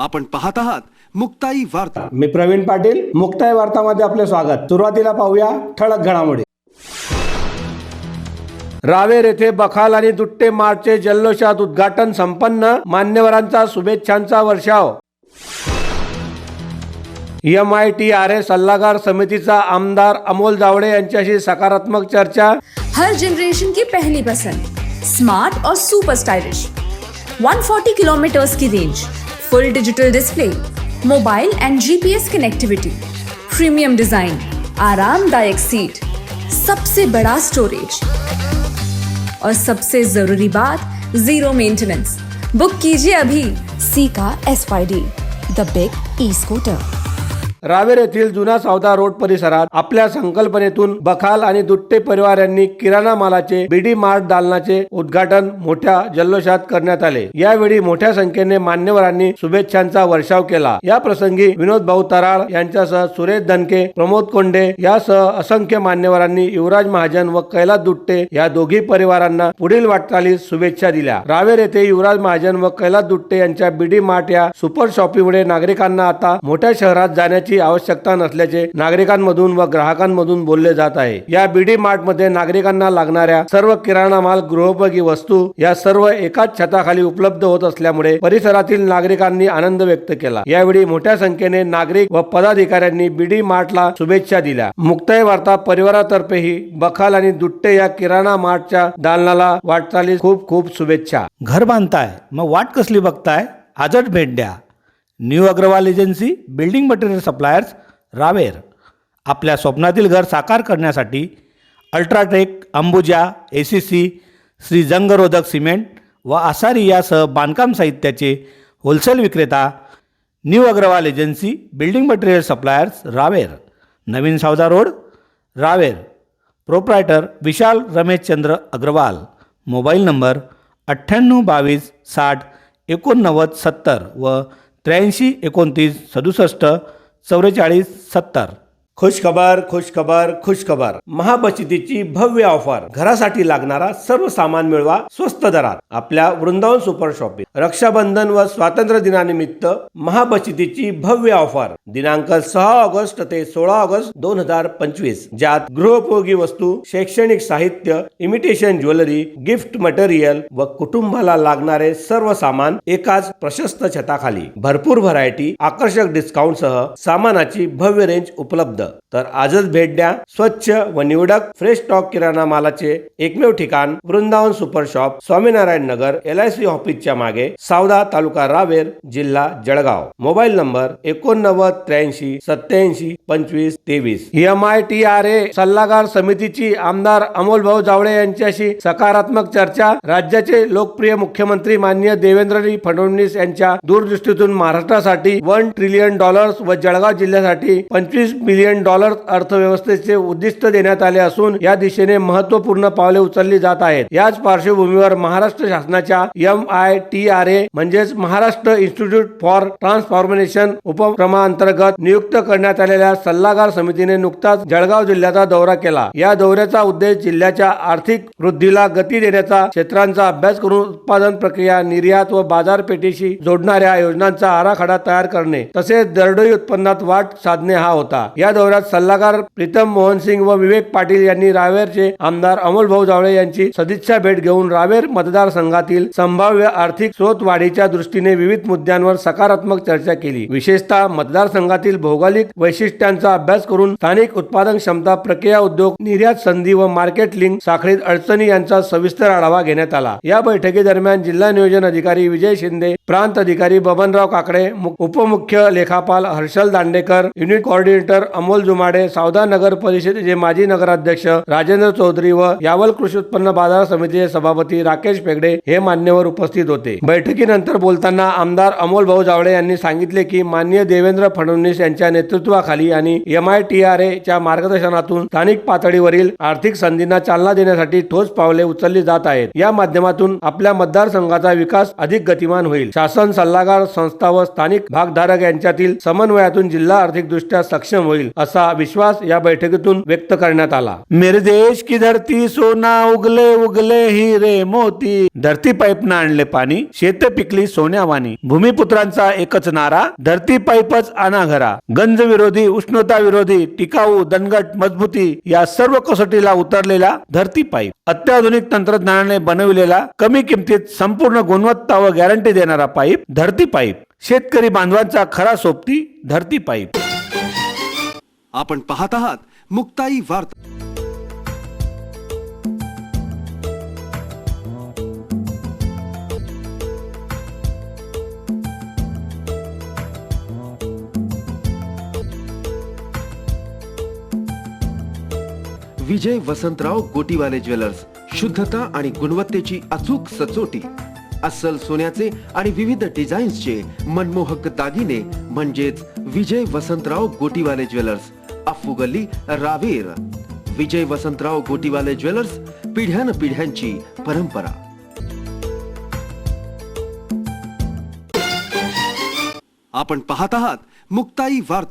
आपण पाहत आहात मुक्ताई वार्ता. मी प्रवीण पाटील मुक्ताय वार्तामध्ये आपले स्वागत. सुरुवातीला पाहूया ठळक घडामोडी. रावेर येथे बखाल आणि दुट्टे मार्चचे जल्लोषात उद्घाटन संपन्न. मान्यवरांचा शुभेच्छांचा वर्षाव. M I T R A सल्लागार समितीचा आमदार अमोल जावडे यांच्याशी सकारात्मक चर्चा. हर जनरेशन की पहली पसंद स्मार्ट और सुपर स्टाइलिश 140 किलोमीटर्स की range full digital display mobile and GPS connectivity premium design आरामदायक सीट सबसे बड़ा स्टोरेज और सबसे जरूरी बात जीरो मेंटेनेंस बुक कीजिए अभी। सी का S the big E scooter Raver येथील जुना सावदा रोड परिसरात आपल्या संकल्पनेतून बखाल आणि दुट्टे परिवार यांनी किराणा मालाचे बीडी मार्ट दालनाचे उद्घाटन मोठ्या जल्लोषात करण्यात आले. यावेळी मोठ्या संख्येने मान्यवरांनी शुभेच्छांचा वर्षाव केला. या प्रसंगी विनोद भाऊ तराळ यांच्यासह सुरेश दनके प्रमोद कोंडे यासह असंख्य मान्यवरांनी युवराज महाजन व कैलास दुट्टे या दोघी परिवारांना पुढील वाटचालीस शुभेच्छा दिल्या. रावेर येथे युवराज महाजन व कैलास दुट्टे यांच्या बीडी मार्ट या सुपर शॉपिंगमुळे नागरिकांना आता मोठ्या शहरात जाण्याची आवश्यकता नसल्याचे नागरिकांमधून व ग्राहकांमधून बोलले जात आहे. या बीडी मार्टमध्ये नागरिकांना लागणाऱ्या सर्व किराणा माल गृहोपयोगी वस्तू या सर्व एकाच छताखाली उपलब्ध होत असल्यामुळे परिसरातील नागरिकांनी आनंद व्यक्त केला. यावेळी मोठ्या संख्येने नागरिक व पदाधिकाऱ्यांनी बीडी मार्टला शुभेच्छा दिल्या. मुक्ताई वार्ता परिवारातर्फेही बखाल आणि दुट्टे या किराणा मार्टच्या दालनाला वाटचालीस खूप खूप शुभेच्छा. घर बांधताय मग वाट कसली बघताय? आजच भेट द्या. New Agrawal agency building material suppliers Raver. आपल्या स्वप्नातील घर साकार करण्यासाठी UltraTech Ambuja A C C Shri जंगरोधक cement व आसारी यासह बांधकाम साहित्याचे होलसेल विक्रेता new Agrawal agency building material suppliers Raver. नवीन Savda road Raver. Proprietor Vishal Rameshchandra Agrawal. Mobile number अठ्ठ्याण्णव बावीस साठ एकोणनव्वद सत्तर व त्र्याऐंशी एकोणतीस सदुसष्ट चौवेचाळीस सत्तर. खुशखबर खुशखबर खुशखबर. महाबचतीची भव्य ऑफर. घरासाठी लागणारा सर्व सामान मिळवा स्वस्त दरात. आपल्या वृंदावन सुपर शॉपिंग रक्षाबंधन व स्वातंत्र्य दिनानिमित्त महाबचतीची भव्य ऑफर. दिनांक सहा ऑगस्ट ते सोळा ऑगस्ट दोन हजार पंचवीस. ज्यात गृहोपयोगी वस्तू शैक्षणिक साहित्य इमिटेशन ज्वेलरी गिफ्ट मटेरियल व कुटुंबाला लागणारे सर्व सामान एकाच प्रशस्त छताखाली. भरपूर व्हरायटी आकर्षक डिस्काउंट सह सामानाची भव्य रेंज उपलब्ध. the तर आजच भेट द्या स्वच्छ व निवडक फ्रेश स्टॉक किराणा मालाचे एकमेव ठिकाण Vrindavan super shop Swaminarayan Nagar L I C ऑफिसच्या मागे सावदा तालुका रावेर जिल्हा जळगाव. मोबाईल नंबर एकोणनव्वद त्र्याऐंशी सत्याऐंशी पंचवीस तेवीस. M I T R A सल्लागार समितीची आमदार अमोल भाऊ जावळे यांच्याशी सकारात्मक चर्चा राज्याचे लोकप्रिय मुख्यमंत्री माननीय देवेंद्रजी फडणवीस यांच्या दूरदृष्टीतून महाराष्ट्रासाठी वन ट्रिलियन डॉलर्स व जळगाव जिल्ह्यासाठी पंचवीस बिलियन डॉलर अर्थव्यवस्थेचे उद्दिष्ट देण्यात आले असून या दिशेने महत्त्वपूर्ण पावले उचलली जात आहेत. याच पार्श्वभूमीवर महाराष्ट्र शासनाच्या M I T R A म्हणजेच महाराष्ट्र इन्स्टिट्यूट फॉर ट्रान्सफॉर्मेशन उपक्रमाअंतर्गत नियुक्त करण्यात आलेल्या सल्लागार समितीने नुकताच जळगाव जिल्ह्याचा दौरा केला. या दौऱ्याचा उद्देश जिल्ह्याच्या आर्थिक वृद्धीला गती देण्याचा क्षेत्रांचा अभ्यास करून उत्पादन प्रक्रिया निर्यात व बाजारपेठेशी जोडणाऱ्या योजनांचा आराखडा तयार करणे तसेच दरडोई उत्पन्नात वाढ साधणे हा होता. या दौऱ्यात सल्लागार प्रीतम मोहन सिंग व विवेक पाटील यांनी रावेरचे आमदार अमोल भाऊ जावळे यांची सदिच्छा भेट घेऊन रावेर मतदारसंघातील संभाव्य आर्थिक स्रोत वाढीच्या दृष्टीने विविध मुद्द्यांवर सकारात्मक चर्चा केली. विशेषतः मतदारसंघातील भौगोलिक वैशिष्ट्यांचा अभ्यास करून स्थानिक उत्पादन क्षमता प्रक्रिया उद्योग निर्यात संधी व मार्केट लिंक साखळीत अडचणी यांचा सविस्तर आढावा घेण्यात आला. या बैठकीदरम्यान जिल्हा नियोजन अधिकारी विजय शिंदे प्रांत अधिकारी बबनराव काकडे उपमुख्य लेखापाल हर्षल दांडेकर युनिट कोऑर्डिनेटर अमोल जुमाडे सावदा नगर परिषदेचे माजी नगराध्यक्ष राजेंद्र चौधरी व यावल कृषी उत्पन्न बाजार समितीचे सभापती राकेश पेगडे हे मान्यवर उपस्थित होते. बैठकीनंतर बोलताना आमदार अमोल भाऊ जावळे यांनी सांगितले की माननीय देवेंद्र फडणवीस यांच्या नेतृत्वाखाली आणि M I T R A च्या मार्गदर्शनातून स्थानिक पातळीवरील आर्थिक संधींना चालना देण्यासाठी ठोस पावले उचलली जात आहेत. या माध्यमातून आपल्या मतदारसंघाचा विकास अधिक गतिमान होईल. शासन सल्लागार संस्था व स्थानिक भागधारक यांच्यातील समन्वयातून जिल्हा आर्थिकदृष्ट्या सक्षम होईल असा विश्वास या बैठकीतून व्यक्त करण्यात आला. मेरे की धरती सोना उगले उगले हिरे मोती. धरती पाईपनं आणले पाणी शेत पिकली सोन्यावानी भूमिपुत्रांचा एकच नारा धरती पाईपच अनाघरा. घरा गंज विरोधी उष्णता विरोधी टिकाऊ दणगट मजबूती या सर्व कसोटीला उतरलेला धरती पाईप. अत्याधुनिक तंत्रज्ञानाने बनविलेला कमी किमतीत संपूर्ण गुणवत्ता व गॅरंटी देणारा पाईप धरती पाईप. शेतकरी बांधवांचा खरा सोबती धरती पाईप. आपण पाहत आहात मुक्ताई वार्ता. विजय वसंतराव गोटीवाले ज्वेलर्स शुद्धता आणि गुणवत्तेची अचूक सचोटी. अस्सल सोन्याचे आणि विविध डिझाईन्सचे मनमोहक दागिने म्हणजेच विजय वसंतराव गोटीवाले ज्वेलर्स अफू गल्ली रावेर। विजय वसंतराव गोटीवाले ज्वेलर्स पिढ्यान पिढ्यांची परंपरा। आपण पाहत आहात मुक्ताई वार्ता।